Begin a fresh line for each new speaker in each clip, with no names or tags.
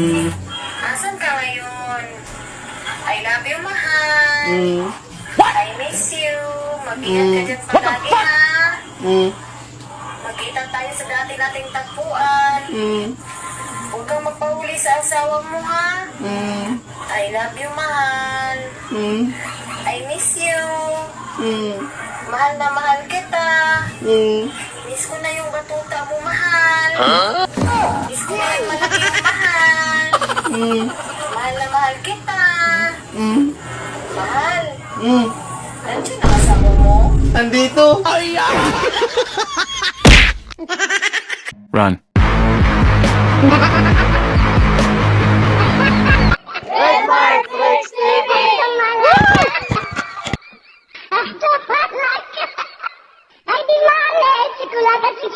Mm.
Asan ka ngayon? I love you, mahal.
Mm.
I miss you. Mag-ingat ka dyan palagi, ha?
Mm.
Magkita tayo sa dati nating tagpuan.
Mm.
Huwag kang magpahuli sa asawa mo, ha?
Mm.
I love you, mahal.
Mm.
I miss you.
Mm.
Mahal na mahal kita.
Mm.
Miss ko na yung batuta mo, mahal. Miss ko na yung malaki.
Mm.
Mahal na mahal kita.
Mm.
Mahal.
Mm.
Nandiyan ang asawa mo?
Andito.
Run.
Ay, di male, sikulata si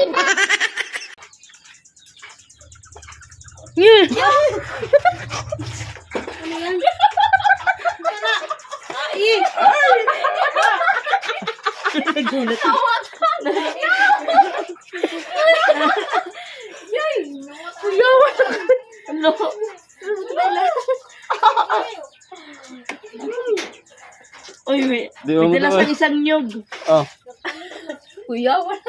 Uy, may,
Di mo
may dalas
naman.
ng isang nyog.
Oh.
Kuya, wala.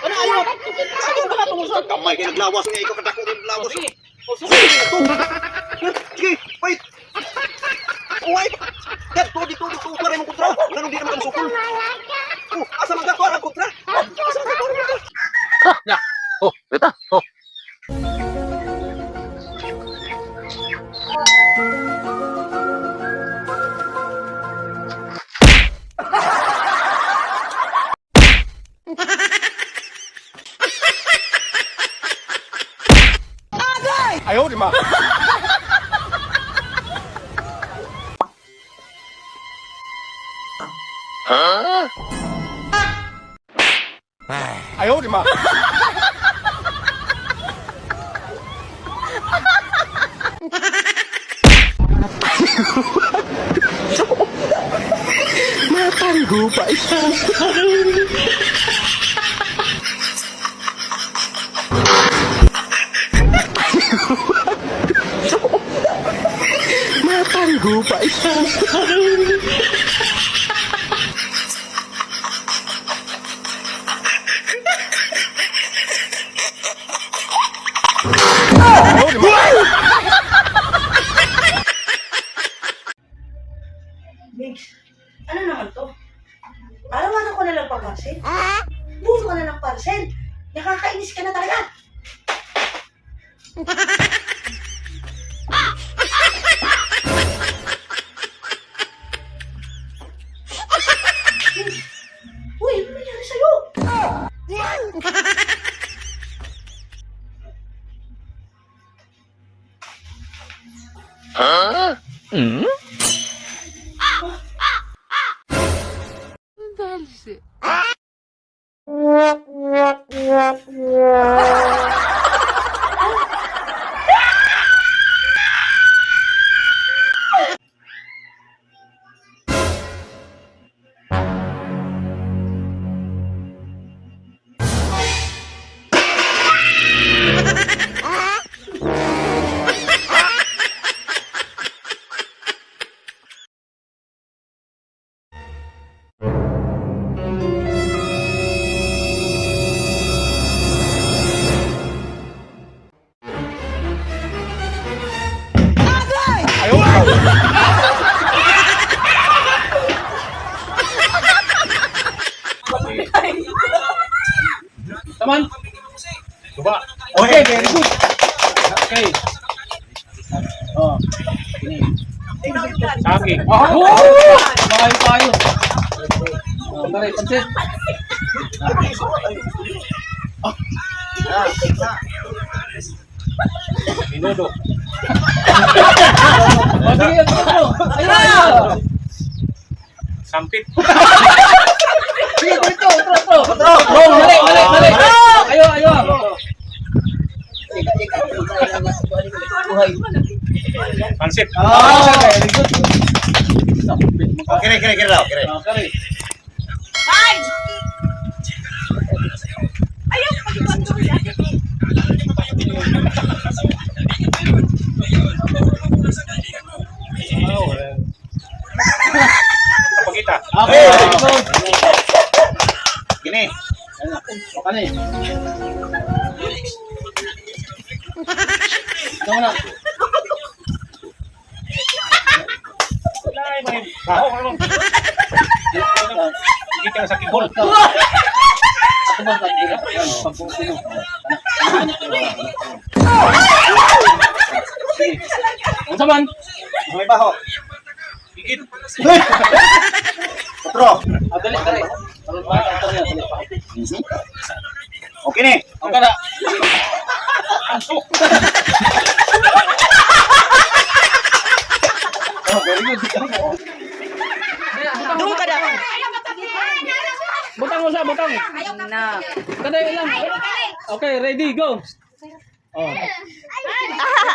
Ano ayaw? Ayaw ba natin sa kamay kay naglawas nga ikaw kadako kay naglawas.
Sige. Oh, sige.
Sige. Sige, wait. Oh, wait. Dad, to dito dito para mo kutra. Ganun di naman sukol. Ayaw, di ma. Ayaw, di ma.
Matanggo pa isa. Matanggo pa isa.
Ayaw, di ma.
Migs, ano naman to? Araw-araw ko na lang pag-parcel. Ka na ng parcel. Nakakainis ka na talaga.
Saging. Oh! Bahay tayo. Oh, Tari, pansit. Minudo. Oh, sige, ano, ano? Ayun, ayun. Sampit. Sige, dito, utro, utro. Utro, mali, mali, mali. Ayo, ayo. Pansit. Ah, very good.
Kira, kira, kira daw, kira.
Ah, kari. Oh, well. Kapag kita. Okay.
Gini.
Eh. Ito na. Mo. Ang saman.
May baho.
Higit.
Otro.
Ah, dali, dali. Parang ba? Parang yan, dali pa.
Okay ni.
Ang kada. Antok. Oh, very good.
Doon ka daw.
Siya, butang.
Na.
Kada ilang. Okay, ready, go. Oh.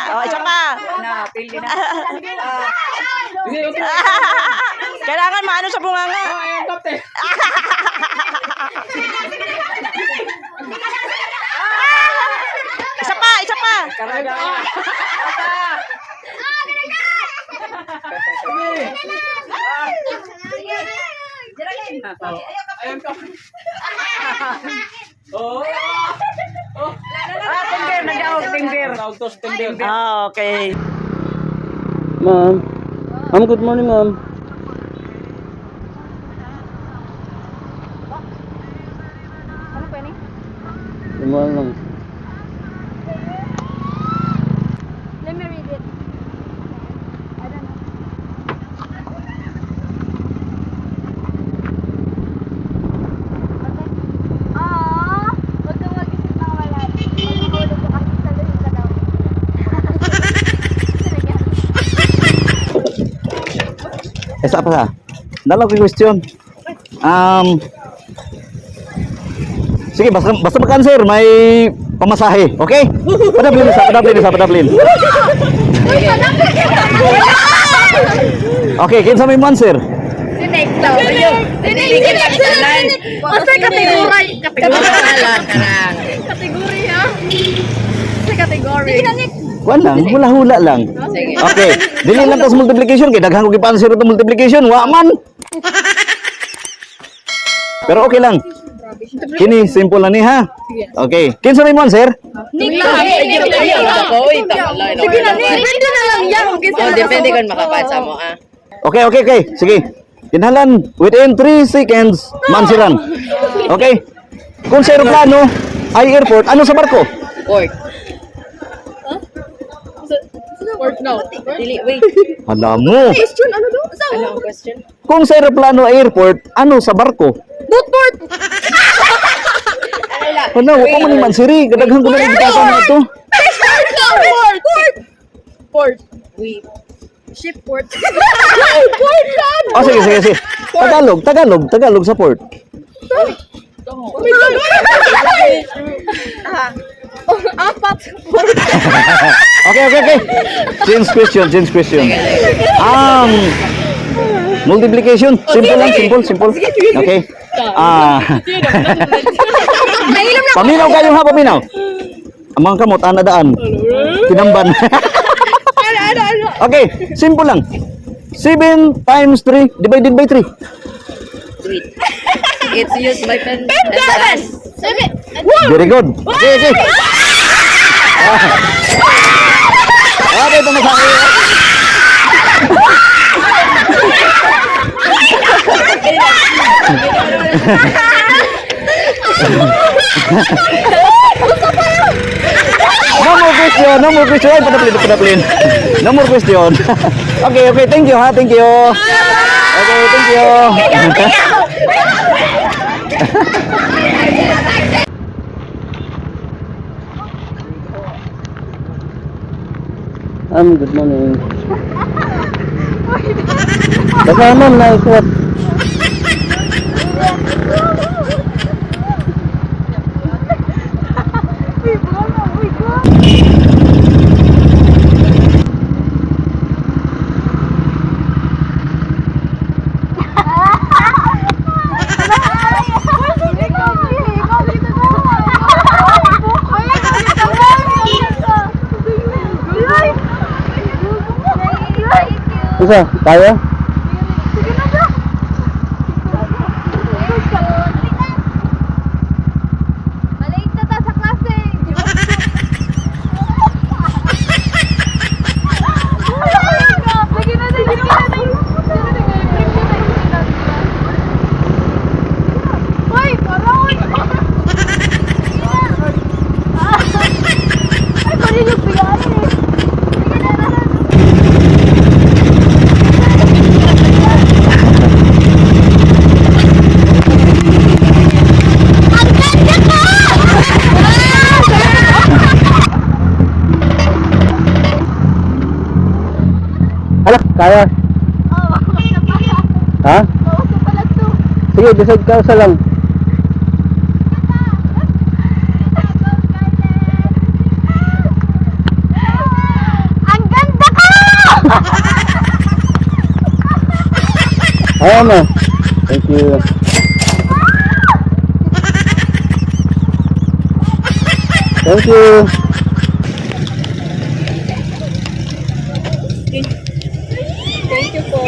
Oh, isa pa.
Na, pili na.
Sige, okay.
Kailangan maano sa bunganga.
Oh, ayun, kapte.
Isa pa, isa pa.
Karaga. Ayun, kapte. Oh. Oh.
Ah, tinder. Nag-out, tinder.
Autos, tinder.
Ah, okay.
Ma'am. Ma'am, good morning, ma'am.
Ano pa ni?
Good morning.
Let
Esa pa sa. Dalaw kay question. Um Sige, basta basta mag-answer, may pamasahe, okay? Padaplin sa, padaplin sa, padaplin. Okay, kinsa may mo answer?
Sinek daw. Sinek. Sinek. Basta. Kategory. Kategory ha. Sa kategory.
Kuan lang, hula-hula lang. Okay, dili lang tas multiplication kay daghan ko gi-answer ito multiplication, wa man. Pero okay lang. Kini simple na ni ha. Okay, kinsa may mo answer?
Nick lang. Sige na, Nick. Depende na lang yan. Oh, depende kung makapasa mo ah.
Okay, okay, okay. Sige. Kinahanglan within 3 seconds mansiran. Okay? Kung sa aeroplano ay airport, ano sa barko?
Port. Port no. Dili, wait.
Alam mo.
Question, ano do? Ano ang question?
Kung sa aeroplano ay airport, ano sa barko?
Bootport!
Ano, wa pa man ni mansiri. Kadaghan ko na rin bitasa na ito.
Port! Port! Port. Wait. Shipport. Port lang!
Oh, sige, sige, sige. Tagalog, Tagalog, Tagalog sa port.
Apat.
Okay, okay, okay. Change question, change question. Um, multiplication. Simple lang, simple, simple. Okay. Ah, paminaw kayo ha, paminaw. Amang kamot, ana daan. Tinamban. okay, simple lang. 7 times 3 divided by 3.
Wait. It's used by pen. Seven!
Very good. Okay, okay. Okay, masabi. Mama, more question. No more question. Ay, padaplin, padaplin. No more question. okay, okay. Thank you, ha. Thank you. Okay, thank you. Um, good morning. Baka ma'am, naisuot. Isa, tayo?
Malate na ta sa klase. Sige na, sige na. Hoy, karoon! Ay, kunin yung biyahe. Sige na, na, na. Ang ganda ko!
Hala, kaya.
Oh, bawas na pala.
Ha?
Na pala to.
Sige, decide ka sa lang.
Ang ganda ko!
Ayan na. Thank you. Thank you.
Thank you po.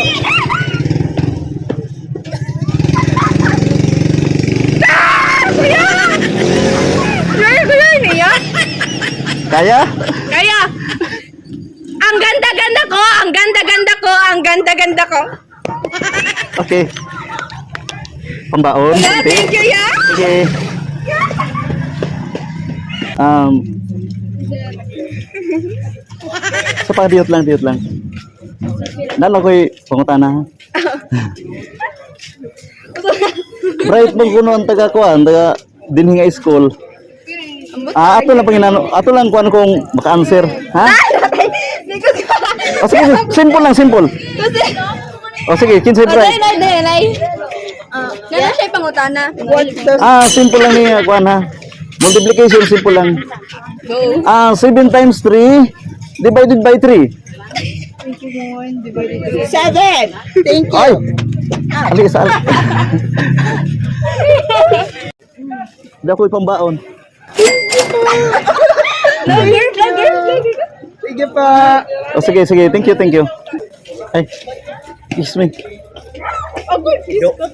Kuya! Kuya, kuya, niya?
Kaya?
Kaya! Ang ganda-ganda ko! Ang ganda-ganda ko! Ang ganda-ganda ko!
Okay. Pambaon.
Yeah,
Okay.
thank you, ya!
Okay. Um. Sa pa diot lang, diot lang. Nalo ko'y pangutana. ha? Bright mo kuno ang taga kuan, taga dinhi nga school. Ah, ato lang panginano, ato lang kuan kung maka-answer, ha?
Hindi ko
O sige, simple lang, simple.
Kasi,
O sige, kinsay
Aday,
bright.
aday, aday, aday. Gano'n siya pangutana?
Ah, simple lang niya, kuan ha. Multiplication, simple lang. Ah, 7 times 3 divided by 3.
Seven. Thank you.
Ay! Ali sa ako ipambaon.
Vlogger, vlogger, vlogger.
Sige pa.
O sige, sige. Thank you, thank you. Ay, excuse me.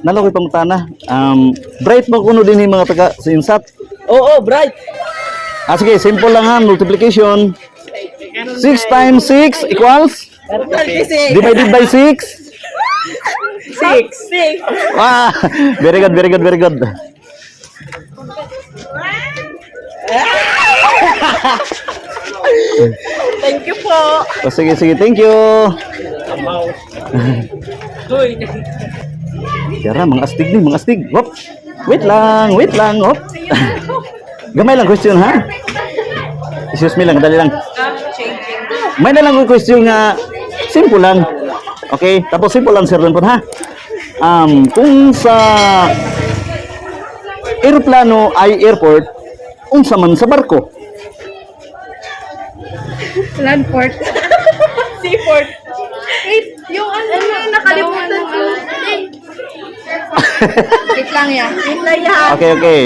Nalo ko pamutana. Um, bright mo kuno din yung mga taga sa insat.
Oo, bright.
Ah, sige, simple lang ha. Multiplication. 6 times 6 equals? Divided by 6?
Six. Six.
Wow! Very good, very good, very good.
Thank you po.
O sige, sige. Thank you. Yara, mga astig ni, mga astig. Hop. Wait lang, wait lang. Hop. Gamay lang question, ha? Excuse me lang, dali lang. May na lang question nga simple lang. Okay? Tapos simple answer lang po, ha? Um, kung sa aeroplano ay airport, unsa man sa barko?
Landport. Seaport. Wait, yung ano, yung nakalimutan ko. Wait lang ya. Wait lang ya.
Okay, okay.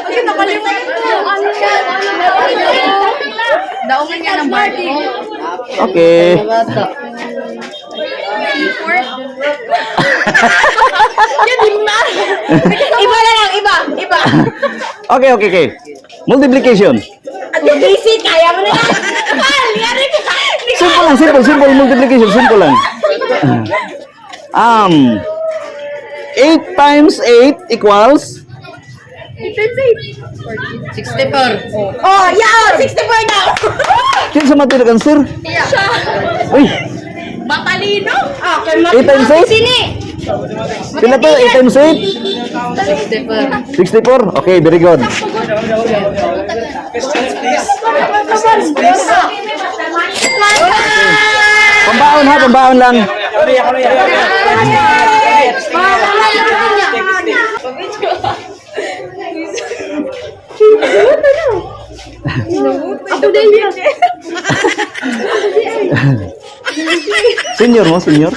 Okay, nakalimutan ko. Ano siya? Daungan niya ng barko.
Okay.
Iba na lang, iba. Iba.
Okay, okay, okay. Multiplication.
At yung basic, kaya mo na yan. Mahal, yari ka.
Simple lang, simple, simple multiplication, simple lang. Um, 8 times 8 equals
64.
Oh, yeah! 64 na!
Kin sa matira kan sir? Uy,
Matalino!
Ah, kay
8 times 8?
Sini!
Pila to? 8 times 8?
64.
64? Okay, very good.
Questions, please.
Pambaon ha, pambaon lang.
Ako din yan.
Senior mo, senior?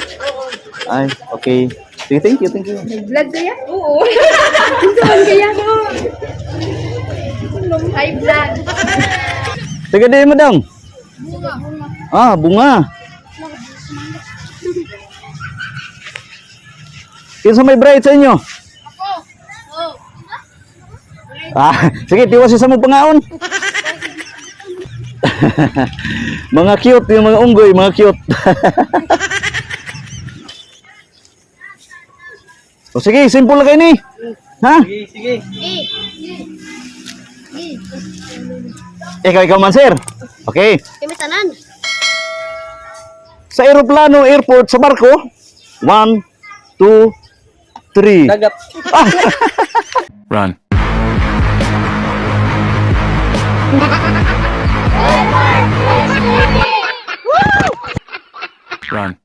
Ay, okay. Thank you, thank you.
Blood kaya? Oo. Saan kaya? High blood.
Taga din mo dong. Ah, bunga. Kinsa may bright sa inyo? Ah, sige, tiwas sa mo pangaon. mga cute yung mga unggoy, mga cute. O sige, simple lang kayo. Ha?
Sige, sige.
Ikaw, ikaw man, sir. Okay.
Kami tanan.
Sa aeroplano, airport, sa barko, one, two, three.
Dagat. Ah. Run.
Run.